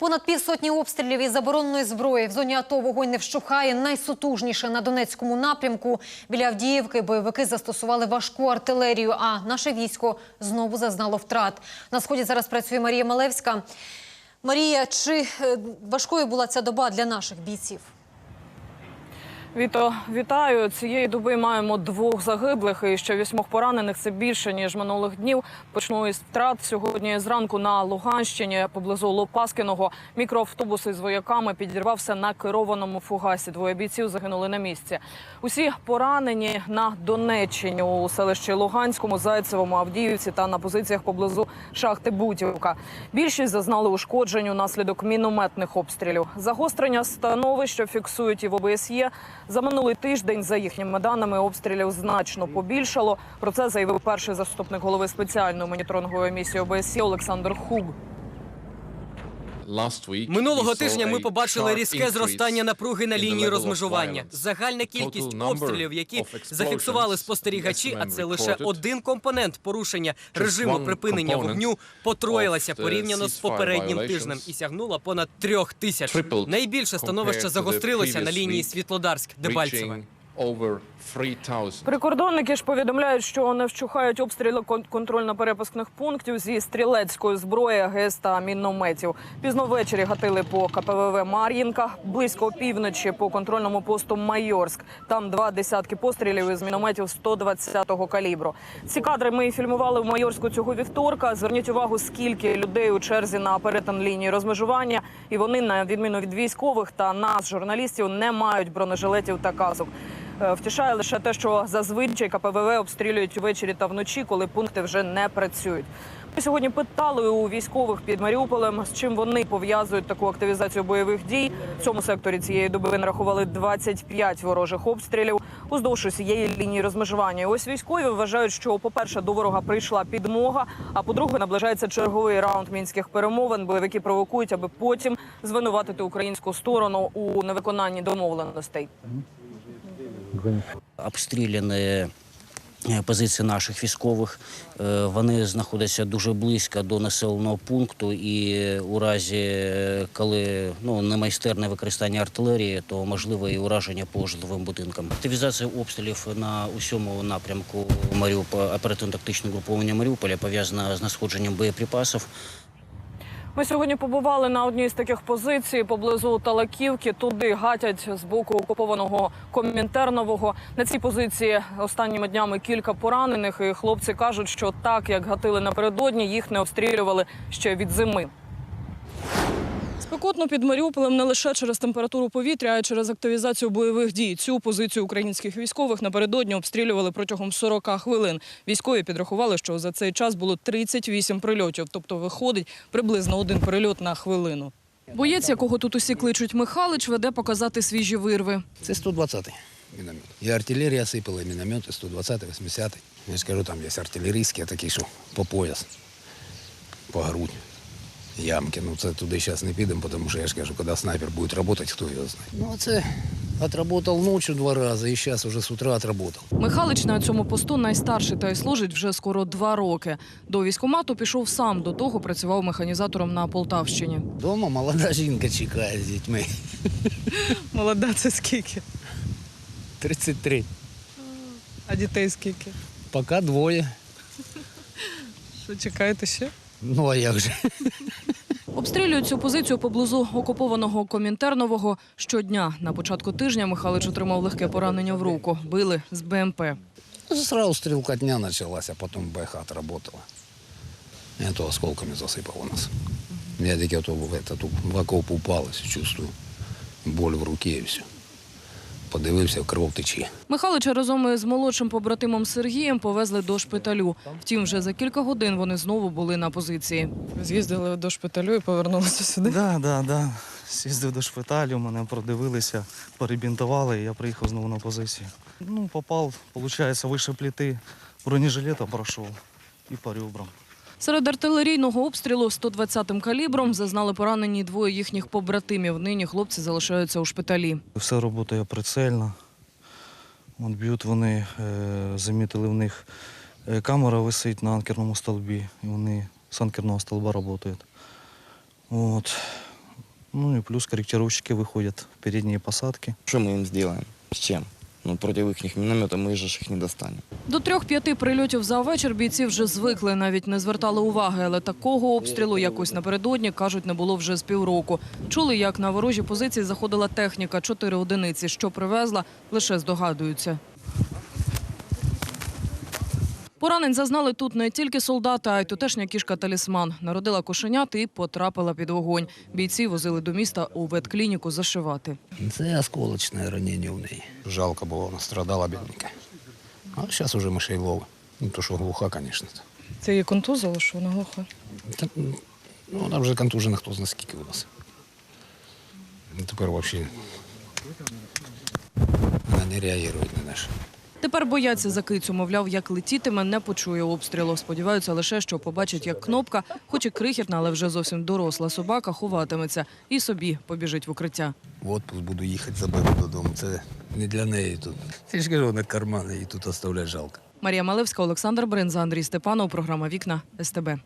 Понад півсотні обстрілів із забороненої зброї в зоні АТО вогонь не вщухає. Найсутужніше на Донецькому напрямку. Біля Авдіївки бойовики застосували важку артилерію, а наше військо знову зазнало втрат. На сході зараз працює Марія Малевська. Марія, чи е, важкою була ця доба для наших бійців? Віто, вітаю. Цієї доби маємо двох загиблих і ще вісьмох поранених. Це більше ніж минулих днів. Почну із втрат сьогодні зранку на Луганщині поблизу Лопаскиного. Мікроавтобус із вояками підірвався на керованому фугасі. Двоє бійців загинули на місці. Усі поранені на Донеччині у селищі Луганському, Зайцевому, Авдіївці та на позиціях поблизу шахти Бутівка. Більшість зазнали ушкоджень унаслідок мінометних обстрілів. Загострення становища фіксують і в ОБСЄ. За минулий тиждень, за їхніми даними, обстрілів значно побільшало. Про це заявив перший заступник голови спеціальної моніторингової місії ОБСЄ Олександр Хуг. Минулого тижня ми побачили різке зростання напруги на лінії розмежування. Загальна кількість обстрілів, які зафіксували спостерігачі, а це лише один компонент порушення режиму припинення вогню, потроїлася порівняно з попереднім тижнем і сягнула понад трьох тисяч. Найбільше становище загострилося на лінії Світлодарськ-Дебальцеве. Прикордонники ж повідомляють, що не вщухають обстріли кон- контрольно-перепускних пунктів зі стрілецької зброї, ГЕС та мінометів. Пізно ввечері гатили по КПВВ Мар'їнка, близько опівночі по контрольному посту Майорськ. Там два десятки пострілів із мінометів 120-го калібру. Ці кадри ми фільмували в Майорську цього вівторка. Зверніть увагу, скільки людей у черзі на перетин лінії розмежування, і вони, на відміну від військових та нас, журналістів, не мають бронежилетів та касок. Е, Втішає лише те, що зазвичай КПВВ обстрілюють ввечері та вночі, коли пункти вже не працюють. Ми сьогодні питали у військових під Маріуполем, з чим вони пов'язують таку активізацію бойових дій. В цьому секторі цієї доби нарахували 25 ворожих обстрілів уздовж усієї лінії розмежування. Ось військові вважають, що, по-перше, до ворога прийшла підмога. А по-друге, наближається черговий раунд мінських перемовин. Бойовики провокують, аби потім звинуватити українську сторону у невиконанні домовленостей. Обстріляні е, позиції наших військових. Е, Вони знаходяться дуже близько до населеного пункту, і у разі, е, коли ну, немайстерне використання артилерії, то можливо і ураження по житловим будинкам. Активізація обстрілів на усьому напрямку Маріуполя, оперативно-тактичного груповання Маріуполя пов'язана з надходженням боєприпасів. Ми сьогодні побували на одній з таких позицій поблизу Талаківки. Туди гатять з боку окупованого Комінтернового. На цій позиції останніми днями кілька поранених. І хлопці кажуть, що так як гатили напередодні, їх не обстрілювали ще від зими. Спекотно під Маріуполем не лише через температуру повітря, а й через активізацію бойових дій. Цю позицію українських військових напередодні обстрілювали протягом 40 хвилин. Військові підрахували, що за цей час було 38 прильотів, тобто виходить приблизно один прильот на хвилину. Боєць, якого тут усі кличуть Михалич, веде показати свіжі вирви. Це 120-й міномет. І артилерія сипала, і міномети 120-й, 80-й. Я ж кажу, там є артилерійські, такі, що по пояс, по грудь, ямки. Ну це туди зараз не підемо, тому що я ж кажу, коли снайпер буде працювати, хто його знає. Ну а це отработав ночі два рази і зараз вже з утра отработав. Михалич на цьому посту найстарший та й служить вже скоро два роки. До військкомату пішов сам. До того працював механізатором на Полтавщині. Дома молода жінка чекає з дітьми. Молода, це скільки? 33. А дітей скільки? Поки двоє. Що чекаєте ще? Ну а як же? Обстрілюють цю позицію поблизу окупованого Комінтернового щодня. На початку тижня Михалич отримав легке поранення в руку. Били з БМП. Сразу стрелкотня началась, а потом БХ отработала. И то осколками засыпало нас. Я то в, окоп упал, чувствую боль в руке и все. Подивився, кров тече. Михалича разом із молодшим побратимом Сергієм повезли до шпиталю. Втім, вже за кілька годин вони знову були на позиції. З'їздили до шпиталю і повернулися сюди. Да, да, да. З'їздив до шпиталю, мене продивилися, перебінтували, і я приїхав знову на позицію. Ну, попав, виходить, вище пліти, бронежилета пройшов і по ребрам. Серед артилерійного обстрілу 120-м калібром зазнали поранені двоє їхніх побратимів. Нині хлопці залишаються у шпиталі. Все працює прицельно. От б'ють вони, е, замітили в них е, камера висить на анкерному столбі, і вони з анкерного столба працюють. От. Ну и плюс корректировщики выходят в передние посадки. Что мы им сделаем? С чем? Ну, проти їхніх миномета ми ж їх не достанемо. До трьох-п'яти прильотів за вечір бійці вже звикли, навіть не звертали уваги. Але такого обстрілу якось напередодні, кажуть, не було вже з півроку. Чули, як на ворожі позиції заходила техніка, чотири одиниці. Що привезла, лише здогадуються. Поранень зазнали тут не тільки солдати, а й тутешня кішка талісман. Народила кошенят і потрапила під вогонь. Бійці возили до міста у ветклініку зашивати. Це осколочне ранення в неї. Жалко було, вона страдала бідненька. А зараз уже мишей лови. Ну, то що глуха, звісно. Це її контузило, що вона глуха? Та, ну, вона вже контужена, хто знає скільки у нас. Ну, Тепер взагалі вона не реагує на наше. Тепер бояться за кицю, мовляв, як летітиме, не почує обстрілу. Сподіваються лише, що побачить, як кнопка, хоч і крихітна, але вже зовсім доросла собака, ховатиметься і собі побіжить в укриття. В отпуск буду їхати заберу додому. Це не для неї тут. Ти ж кажу, не кармани її тут оставляє жалко. Марія Малевська, Олександр Бринза, Андрій Степанов. Програма Вікна СТБ.